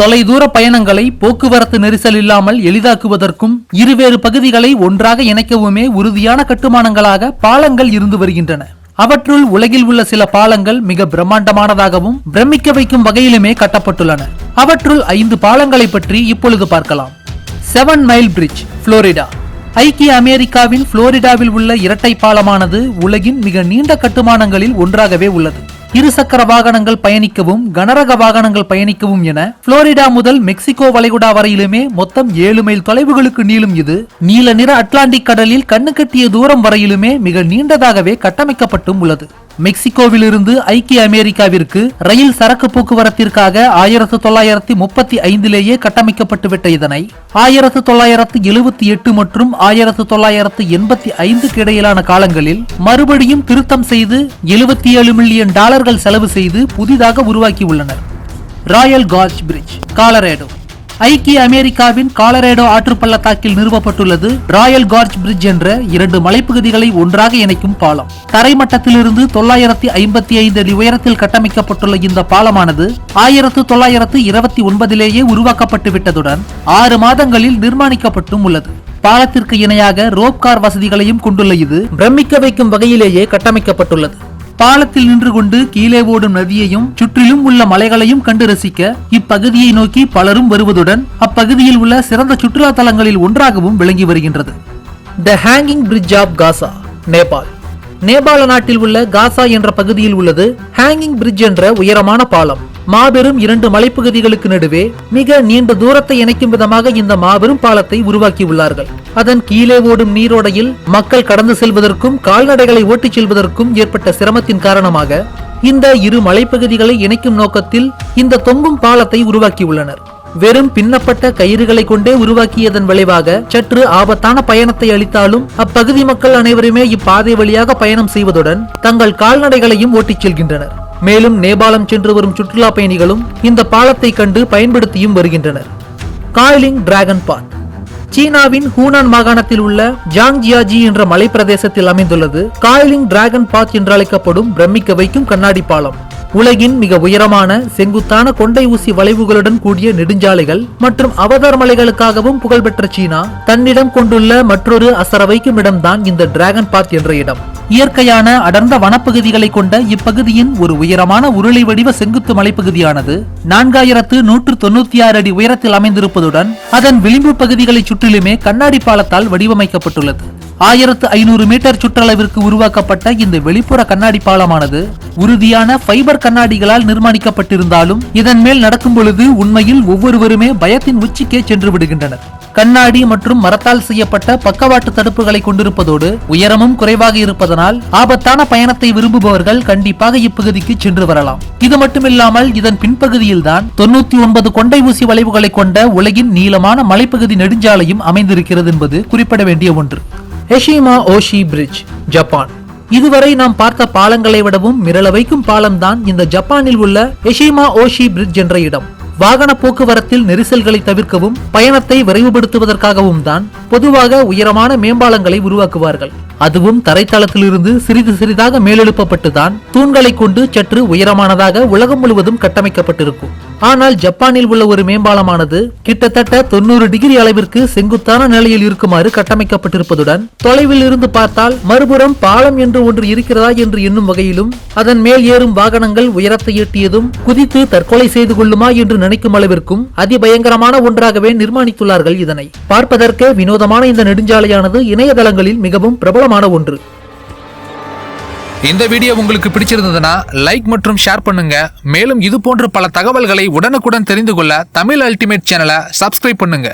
தொலைதூர பயணங்களை போக்குவரத்து நெரிசல் இல்லாமல் எளிதாக்குவதற்கும் இருவேறு பகுதிகளை ஒன்றாக இணைக்கவுமே உறுதியான கட்டுமானங்களாக பாலங்கள் இருந்து வருகின்றன. அவற்றுள் உலகில் உள்ள சில பாலங்கள் மிக பிரம்மாண்டமானதாகவும் பிரமிக்க வைக்கும் வகையிலுமே கட்டப்பட்டுள்ளன. அவற்றுள் ஐந்து பாலங்களை பற்றி இப்பொழுது பார்க்கலாம். செவன் மைல் பிரிட்ஜ் புளோரிடா ஐக்கிய அமெரிக்காவின் புளோரிடாவில் உள்ள இரட்டை பாலமானது உலகின் மிக நீண்ட கட்டுமானங்களில் ஒன்றாகவே உள்ளது. இருசக்கர வாகனங்கள் பயணிக்கவும் கனரக வாகனங்கள் பயணிக்கவும் என புளோரிடா முதல் மெக்சிகோ வளைகுடா வரையிலுமே மொத்தம் ஏழு மைல் தொலைவுகளுக்கு நீளும் இது. நீல நிற அட்லாண்டிக் கடலில் கண்ணு கட்டிய தூரம் வரையிலுமே மிக நீண்டதாகவே கட்டமைக்கப்பட்டும் உள்ளது. மெக்சிகோவிலிருந்து ஐக்கிய அமெரிக்காவிற்கு ரயில் சரக்கு போக்குவரத்திற்காக ஆயிரத்து தொள்ளாயிரத்தி முப்பத்தி ஐந்திலேயே கட்டமைக்கப்பட்டுவிட்ட இதனை ஆயிரத்து தொள்ளாயிரத்து எழுபத்தி எட்டு மற்றும் ஆயிரத்து தொள்ளாயிரத்து எண்பத்தி ஐந்துக்கு இடையிலான காலங்களில் மறுபடியும் திருத்தம் செய்து எழுபத்தி ஏழு மில்லியன் டாலர்கள் செலவு செய்து புதிதாக உருவாக்கியுள்ளனர். Royal Gorge bridge Colorado. ஐக்கிய அமெரிக்காவின் காலரேடோ ஆற்று பள்ளத்தாக்கில் நிறுவப்பட்டுள்ளது ராயல் கார்ஜ் பிரிட்ஜ் என்ற இரண்டு மலைப்பகுதிகளை ஒன்றாக இணைக்கும் பாலம். தரைமட்டத்திலிருந்து தொள்ளாயிரத்தி ஐம்பத்தி ஐந்து அடி உயரத்தில் கட்டமைக்கப்பட்டுள்ள இந்த பாலமானது ஆயிரத்து தொள்ளாயிரத்து இருபத்தி ஒன்பதிலேயே உருவாக்கப்பட்டு விட்டதுடன் ஆறு மாதங்களில் நிர்மாணிக்கப்பட்டும் உள்ளது. பாலத்திற்கு இணையாக ரோப் கார் வசதிகளையும் கொண்டுள்ள இது பிரமிக்க வைக்கும் வகையிலேயே கட்டமைக்கப்பட்டுள்ளது. பாலத்தில் நின்று கொண்டு கீழே ஓடும் நதியையும் சுற்றிலும் உள்ள மலைகளையும் கண்டு ரசிக்க இப்பகுதியை நோக்கி பலரும் வருவதுடன் அப்பகுதியில் உள்ள சிறந்த சுற்றுலா தலங்களில் ஒன்றாகவும் விளங்கி வருகின்றது. த ஹேங்கிங் பிரிட்ஜ் ஆஃப் காசா நேபாள் நேபாள நாட்டில் உள்ள காசா என்ற பகுதியில் உள்ளது ஹேங்கிங் பிரிட்ஜ் என்ற உயரமான பாலம். மாபெரும் இரண்டு மலைப்பகுதிகளுக்கு நடுவே மிக நீண்ட தூரத்தை இணைக்கும் விதமாக இந்த மாபெரும் பாலத்தை உருவாக்கியுள்ளார்கள். அதன் கீழே ஓடும் நீரோடையில் மக்கள் கடந்து செல்வதற்கும் கால்நடைகளை ஓட்டிச் செல்வதற்கும் ஏற்பட்ட சிரமத்தின் காரணமாக இந்த இரு மலைப்பகுதிகளை இணைக்கும் நோக்கத்தில் இந்த தொங்கும் பாலத்தை உருவாக்கியுள்ளனர். வெறும் பின்னப்பட்ட கயிறுகளை கொண்டே உருவாக்கியதன் விளைவாக சற்று ஆபத்தான பயணத்தை அளித்தாலும் அப்பகுதி மக்கள் அனைவருமே இப்பாதை வழியாக பயணம் செய்வதுடன் தங்கள் கால்நடைகளையும் ஓட்டிச் செல்கின்றனர். மேலும் நேபாளம் சென்று வரும் சுற்றுலா பயணிகளும் இந்த பாலத்தை கண்டு பயன்படுத்தியும் வருகின்றனர். Coiling dragon park. சீனாவின் ஹூனான் மாகாணத்தில் உள்ள ஜாங்ஜியாஜி என்ற மலைப்பிரதேசத்தில் அமைந்துள்ளது காய்லிங் டிராகன் பாத் என்று அழைக்கப்படும் பிரமிக்க வைக்கும் கண்ணாடி பாலம். உலகின் மிக உயரமான செங்குத்தான கொண்டை ஊசி வளைவுகளுடன் கூடிய நெடுஞ்சாலைகள் மற்றும் அவதார் மலைகளுக்காகவும் புகழ்பெற்ற சீனா தன்னிடம் கொண்டுள்ள மற்றொரு அசர வைக்கும் இடம்தான் இந்த டிராகன் பாத் என்ற இடம். இயற்கையான அடர்ந்த வனப்பகுதிகளை கொண்ட இப்பகுதியின் ஒரு உயரமான உருளை வடிவ செங்குத்து மலைப்பகுதியானது நான்காயிரத்து நூற்று தொண்ணூத்தி ஆறு அடி உயரத்தில் அமைந்திருப்பதுடன் அதன் விளிம்பு பகுதிகளை சுற்றிலுமே கண்ணாடி பாலத்தால் வடிவமைக்கப்பட்டுள்ளது. ஆயிரத்து ஐநூறு மீட்டர் சுற்றளவிற்கு உருவாக்கப்பட்ட இந்த வெளிப்புற கண்ணாடி பாலமானது உறுதியான ஃபைபர் கண்ணாடிகளால் நிர்மாணிக்கப்பட்டிருந்தாலும் இதன் மேல் நடக்கும் பொழுது உண்மையில் ஒவ்வொருவருமே பயத்தின் உச்சிக்கே சென்று விடுகின்றனர். கண்ணாடி மற்றும் மரத்தால் செய்யப்பட்ட பக்கவாட்டு தடுப்புகளை கொண்டிருப்பதோடு உயரமும் குறைவாக இருப்பதனால் ஆபத்தான பயணத்தை விரும்புபவர்கள் கண்டிப்பாக இப்பகுதிக்கு சென்று வரலாம். இது மட்டுமில்லாமல் இதன் பின்பகுதியில்தான் தொண்ணூத்தி ஒன்பது கொண்டை ஊசி வளைவுகளை கொண்ட உலகின் நீளமான மலைப்பகுதி நெடுஞ்சாலையும் அமைந்திருக்கிறது என்பது குறிப்பிட வேண்டிய ஒன்று. Eshima Ohashi bridge Japan. இதுவரை நாம் பார்த்த பாலங்களை விடவும் மிரள வைக்கும் பாலம்தான் இந்த ஜப்பானில் உள்ள எஷிமா ஓஷி பிரிட்ஜ் என்ற இடம். வாகன போக்குவரத்தில் நெரிசல்களை தவிர்க்கவும் பயணத்தை விரைவுபடுத்துவதற்காகவும் தான் பொதுவாக உயரமான மேம்பாலங்களை உருவாக்குவார்கள். அதுவும் தரைத்தளத்திலிருந்து சிறிது சிறிதாக மேலெழுப்பப்பட்டுதான் தூண்களை கொண்டு சற்று உயரமானதாக உலகம் முழுவதும் கட்டமைக்கப்பட்டிருக்கும். ஆனால் ஜப்பானில் உள்ள ஒரு மேம்பாலமானது கிட்டத்தட்ட தொண்ணூறு டிகிரி அளவிற்கு செங்குத்தான நிலையில் இருக்குமாறு கட்டமைக்கப்பட்டிருப்பதுடன் தொலைவில் இருந்து பார்த்தால் மறுபுறம் பாலம் என்று ஒன்று இருக்கிறதா என்று எண்ணும் வகையிலும் அதன் மேல் ஏறும் வாகனங்கள் உயரத்தை எட்டியதும் குதித்து தற்கொலை செய்து கொள்ளுமா என்று நினைக்கும் அளவிற்கும் அதிபயங்கரமான ஒன்றாகவே நிர்மாணித்துள்ளார்கள் இதனை. பார்ப்பதற்கு வினோதமான இந்த நெடுஞ்சாலையானது இணையதளங்களில் மிகவும் பிரபலமான ஒன்று. இந்த வீடியோ உங்களுக்கு பிடிச்சிருந்ததுன்னா லைக் மற்றும் ஷேர் பண்ணுங்க. மேலும் இது போன்ற பல தகவல்களை உடனுக்குடன் தெரிந்து கொள்ள தமிழ் அல்டிமேட் சேனலை சப்ஸ்கிரைப் பண்ணுங்க.